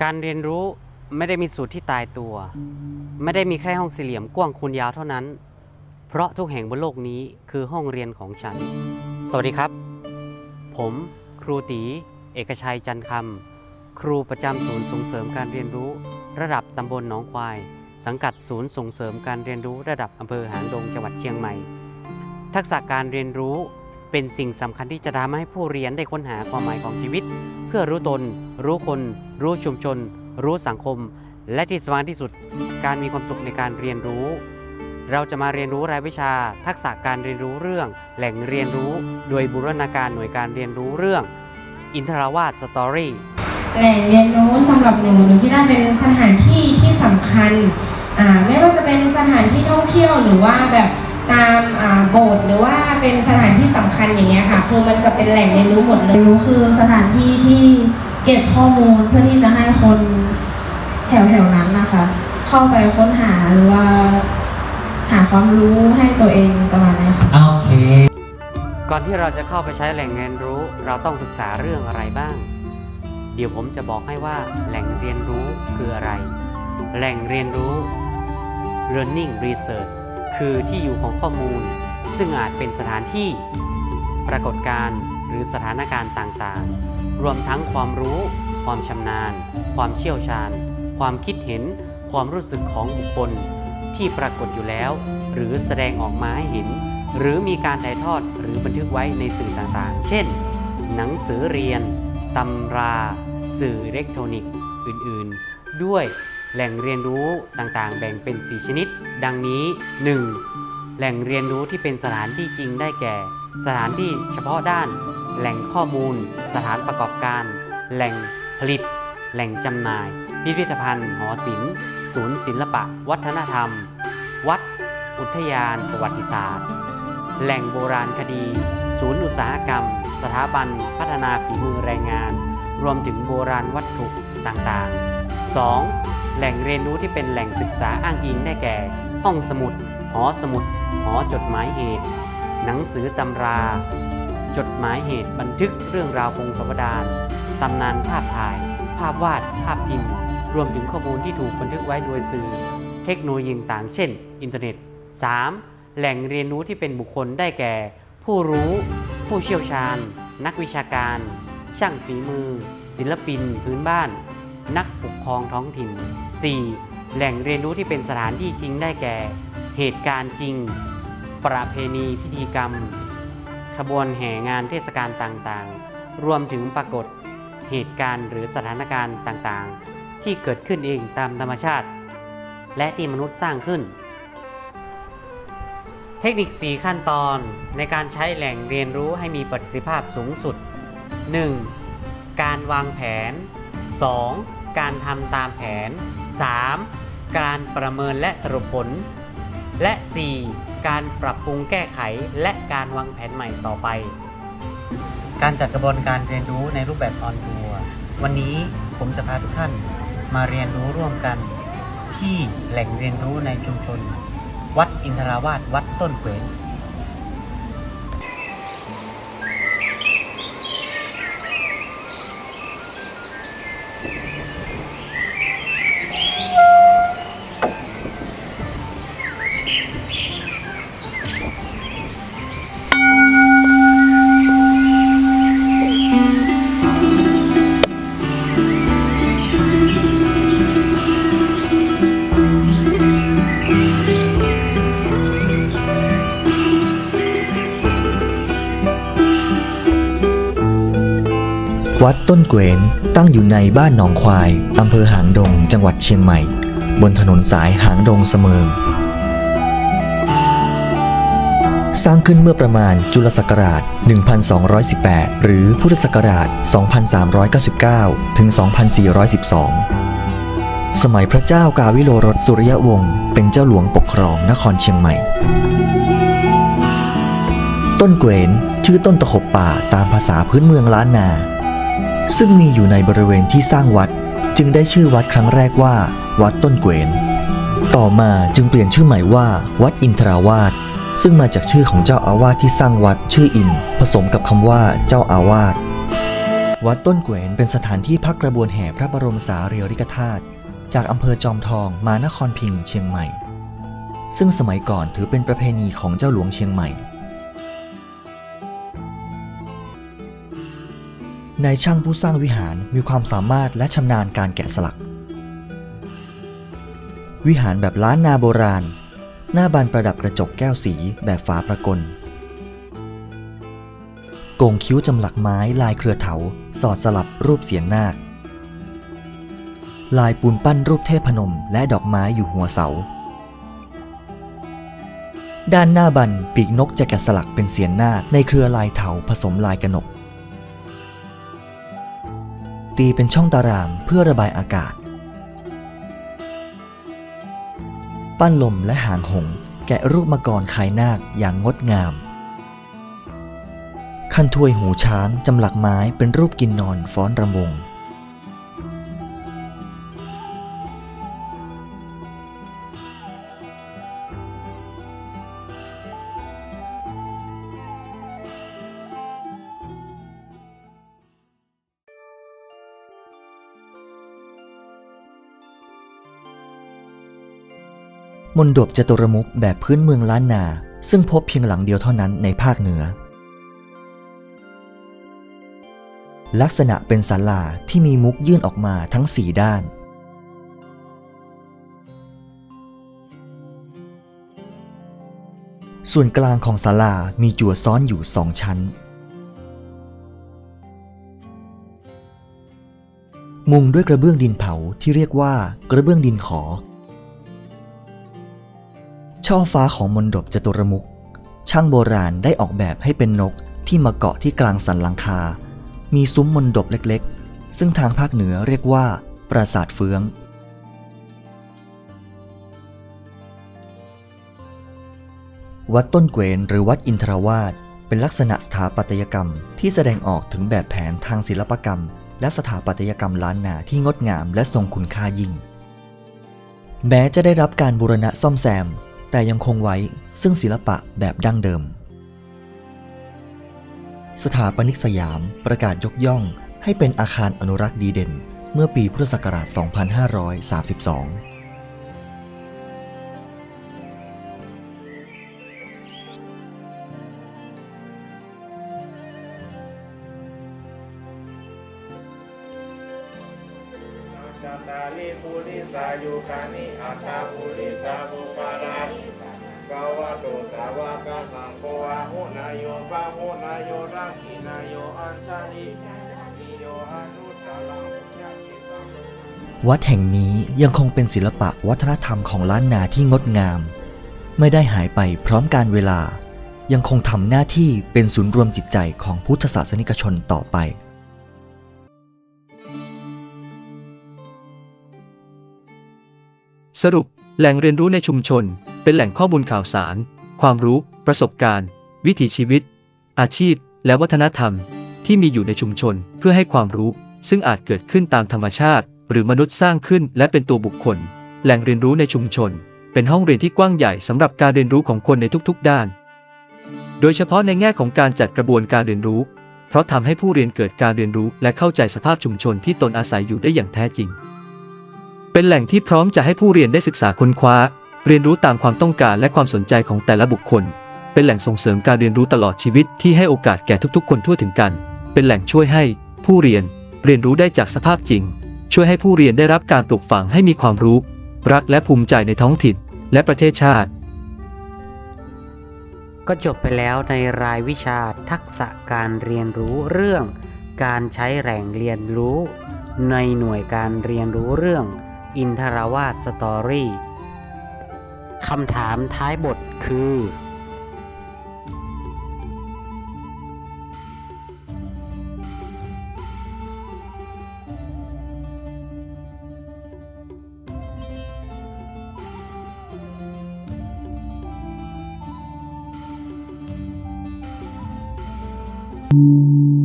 การเรียนรู้ไม่ได้มีสูตรที่ตายตัว ไม่ได้มีแค่ห้องสี่เหลี่ยมกว้างคูณยาวเท่านั้น เพราะทุกแห่งบนโลกนี้คือห้องเรียนของฉัน สวัสดีครับ ผมครูตี เอกชัยจันทร์คำครูประจำศูนย์ส่งเสริมการเรียนรู้ ระดับตำบลหนองควาย สังกัดศูนย์ส่งเสริมการเรียนรู้ระดับอำเภอหางดงจังหวัดเชียงใหม่ ทักษะการเรียนรู้เป็นสิ่งสำคัญที่จะทำให้ผู้เรียนได้ค้นหาความหมายของชีวิต เพื่อรู้ตน รู้คน รู้ชุมชน รู้สังคม และที่สำคัญที่สุด การมีความสุขในการเรียนรู้ เราจะมาเรียนรู้รายวิชา ทักษะการเรียนรู้เรื่อง แหล่งเรียนรู้ โดยบูรณาการหน่วยการเรียนรู้เรื่อง อินทราวาสสตอรี่แหล่งเรียนรู้สำหรับหนูหนูที่นั่นเป็นสถานที่ที่สำคัญอ่าไม่ว่าจะเป็นสถานที่ท่องเที่ยวหรือว่าแบบตามอ่าโบสถ์หรือว่าเป็นสถานที่สำคัญอย่างเงี้ยค่ะ คือมันจะเป็นแหล่งเรียนรู้หมดเลยเรียนรู้คือสถานที่ที่ เก็บข้อมูลเพื่อที่จะให้คนแถวแถวๆนั้นนะคะ เข้าไปค้นหาหรือว่า หาความรู้ให้ตัวเองประมาณนี้ค่ะ โอเค ก่อนที่เราจะเข้าไปใช้แหล่งเรียนรู้ เราต้องศึกษาเรื่องอะไรบ้าง เดี๋ยวผมจะบอกให้ว่าแหล่งเรียนรู้คืออะไร แหล่งเรียนรู้ learning research คือที่อยู่ของข้อมูล ซึ่งอาจเป็นสถานที่ ปรากฏการณ์หรือสถานการณ์ต่างๆ รวมทั้งความรู้ ความชำนาญ ความเชี่ยวชาญ ความคิดเห็น ความรู้สึกของบุคคล ที่ปรากฏอยู่แล้ว หรือแสดงออกมาให้เห็น หรือมีการถ่ายทอดหรือบันทึกไว้ในสื่อต่างๆ เช่น หนังสือเรียนตำรา สื่ออิเล็กทรอนิกส์ อื่นๆ ด้วยแหล่งเรียนรู้ต่างๆ แบ่งเป็น 4 ชนิด ดังนี้ 1. แหล่งเรียนรู้ที่เป็นสถานที่จริงได้แก่ สถานที่เฉพาะด้าน แหล่งข้อมูล สถานประกอบการ แหล่งผลิต แหล่งจำหน่าย พิพิธภัณฑ์ หอศิลป์ ศูนย์ศิลปะ วัฒนธรรม วัด อุทยาน ประวัติศาสตร์ แหล่งโบราณคดี ศูนย์อุตสาหกรรม สถาบัน พัฒนาฝีมือแรงงาน รวมถึงโบราณวัตถุต่างๆ 2. แหล่งเรียนรู้ที่เป็นแหล่งศึกษาอ้างอิงได้แก่ ห้องสมุด หอสมุด หอจดหมายเหตุ หนังสือตำรา จดหมายเหตุบันทึกเรื่องราวพงศาวดารตำนานภาพถ่าย ภาพวาด ภาพพิมพ์ รวมถึงข้อมูลที่ถูกบันทึกไว้โดยสื่อ เทคโนโลยีต่างเช่น อินเทอร์เน็ต 3. แหล่งเรียนรู้ที่เป็นบุคคลได้แก่ ผู้รู้ ผู้เชี่ยวชาญ นักวิชาการ ช่างฝีมือ ศิลปิน พื้นบ้าน นักปกครองท้องถิ่น 4. แหล่งเรียนรู้ที่เป็นสถานที่จริงได้แก่ เหตุการณ์จริง ประเพณีพิธีกรรม ขบวนแห่งานเทศกาลต่างๆ รวมถึงปรากฏเหตุการณ์หรือสถานการณ์ต่างๆ ที่เกิดขึ้นเองตามธรรมชาติ และที่มนุษย์สร้างขึ้น เทคนิค 4 ขั้นตอนในการใช้แหล่งเรียนรู้ให้มีประสิทธิภาพสูงสุด 1. การวางแผน 2. การทำตามแผน 3. การประเมินและสรุปผล และ 4. การปรับปรุงแก้ไขและการวางแผนใหม่ต่อไป การจัดกระบวนการเรียนรู้ในรูปแบบออนทัวร์วันนี้ผมจะพาทุกท่านมาเรียนรู้ร่วมกัน ที่แหล่งเรียนรู้ในชุมชน วัดอินทราวาสวัดต้นเกวน วัดต้นเกวนตั้งอยู่ในบ้านหนองควาย อำเภอหางดง จังหวัดเชียงใหม่ บนถนนสายหางดงเสมิงสร้างขึ้นเมื่อประมาณจุลศักราช 1218 หรือพุทธศักราช 2399 ถึง 2412 สมัยพระเจ้ากาวิโลรสสุริยวงศ์เป็นเจ้าหลวงปกครองนครเชียงใหม่ ต้นเกวนชื่อต้นตะขบป่าตามภาษาพื้นเมืองล้านนา ซึ่งมีอยู่ในบริเวณที่สร้างวัด จึงได้ชื่อวัดครั้งแรกว่า วัดต้นเกวน ต่อมาจึงเปลี่ยนชื่อใหม่ว่า วัดอินทราวาสซึ่งมาจากชื่อของเจ้าอาวาสที่สร้างวัดชื่ออิน ผสมกับคำว่าเจ้าอาวาสวัดต้นเกวนเป็นสถานที่พักกระบวนแห่พระบรมสารีริกธาตุจากอำเภอจอมทองมานครพิงค์เชียงใหม่ ซึ่งสมัยก่อนถือเป็นประเพณีของเจ้าหลวงเชียงใหม่ นายช่างผู้สร้างวิหารมีความสามารถและชำนาญการแกะสลัก วิหารแบบล้านนาโบราณ หน้าบานประดับกระจกแก้วสีแบบฝาประกลโกงคิ้วจำหลักไม้ลายเครือเถา สอดสลับรูปเสียนนาค ลายปูนปั้นรูปเทพนมและดอกไม้อยู่หัวเสา ด้านหน้าบันปีกนกจะแกะสลักเป็นเสียนนาคในเครือลายเถาผสมลายกระหนก ตีเป็นช่องตารางเพื่อระบายอากาศ ปั้นลมและหางหงแกะรูปมังกรคายนาคอย่างงดงาม คันถ้วยหูช้างจำหลักไม้เป็นรูปกินนอนฟ้อนรำวง มนดบจตุรมุขแบบพื้นเมืองล้านนา ซึ่งพบเพียงหลังเดียวเท่านั้นในภาคเหนือ ลักษณะเป็นศาลาที่มีมุกยื่นออกมาทั้งสี่ด้าน ส่วนกลางของศาลามีจั่วซ้อนอยู่สองชั้น มุงด้วยกระเบื้องดินเผาที่เรียกว่ากระเบื้องดินขอ ช่อฟ้าของมนดบจตุรมุขช่างโบราณได้ออกแบบให้เป็นนกที่มาเกาะที่กลางสันหลังคา มีซุ้มมนดบเล็กๆ ซึ่งทางภาคเหนือเรียกว่า ปราสาทเฟือง วัดต้นเกวนหรือวัดอินทราวาสเป็นลักษณะสถาปัตยกรรมที่แสดงออกถึงแบบแผนทางศิลปกรรม และสถาปัตยกรรมล้านนาที่งดงามและทรงคุณค่ายิ่ง แม้จะได้รับการบูรณะซ่อมแซม แต่ยังคงไว้ซึ่งศิลปะแบบดั้งเดิม สถาปนิกสยามประกาศยกย่องให้เป็นอาคารอนุรักษ์ดีเด่น เมื่อปีพุทธศักราช 2532จัตาลิปุริสายุคานิอัตตาปุริสาบุปาลาาวะโตสาวกสังโฆอาหุนายโยปะหุนายโยรักขินายโยอัญชลินิโยอนุตตรังพุทธกิตังวัดแห่งนี้ยังคงเป็นศิลปะวัฒนธรรมของล้านนาที่งดงาม ไม่ได้หายไปพร้อมการเวลา ยังคงทำหน้าที่เป็นศูนย์รวมจิตใจของพุทธศาสนิกชนต่อไปสรุป แหล่งเรียนรู้ในชุมชน เป็นแหล่งข้อมูลข่าวสาร ความรู้ ประสบการณ์ วิถีชีวิต อาชีพ และวัฒนธรรม ที่มีอยู่ในชุมชนเพื่อให้ความรู้ ซึ่งอาจเกิดขึ้นตามธรรมชาติ หรือมนุษย์สร้างขึ้นและเป็นตัวบุคคล แหล่งเรียนรู้ในชุมชน เป็นห้องเรียนที่กว้างใหญ่สำหรับการเรียนรู้ของคนในทุกๆ ด้าน โดยเฉพาะในแง่ของการจัดกระบวนการเรียนรู้ เพราะทำให้ผู้เรียนเกิดการเรียนรู้และเข้าใจสภาพชุมชนที่ตนอาศัยอยู่ได้อย่างแท้จริง เป็นแหล่งที่พร้อมจะให้ผู้เรียนได้ศึกษาค้นคว้า เรียนรู้ตามความต้องการและความสนใจของแต่ละบุคคล เป็นแหล่งส่งเสริมการเรียนรู้ตลอดชีวิตที่ให้โอกาสแก่ทุกๆ คนทั่วถึงกัน เป็นแหล่งช่วยให้ผู้เรียนเรียนรู้ได้จากสภาพจริง ช่วยให้ผู้เรียนได้รับการปลูกฝังให้มีความรู้ รักและภูมิใจในท้องถิ่นและประเทศชาติ ก็จบไปแล้วในรายวิชาทักษะการเรียนรู้เรื่อง การใช้แหล่งเรียนรู้ ในหน่วยการเรียนรู้เรื่อง อินทราวาสสตอรี่คำถามท้ายบทคือ Thank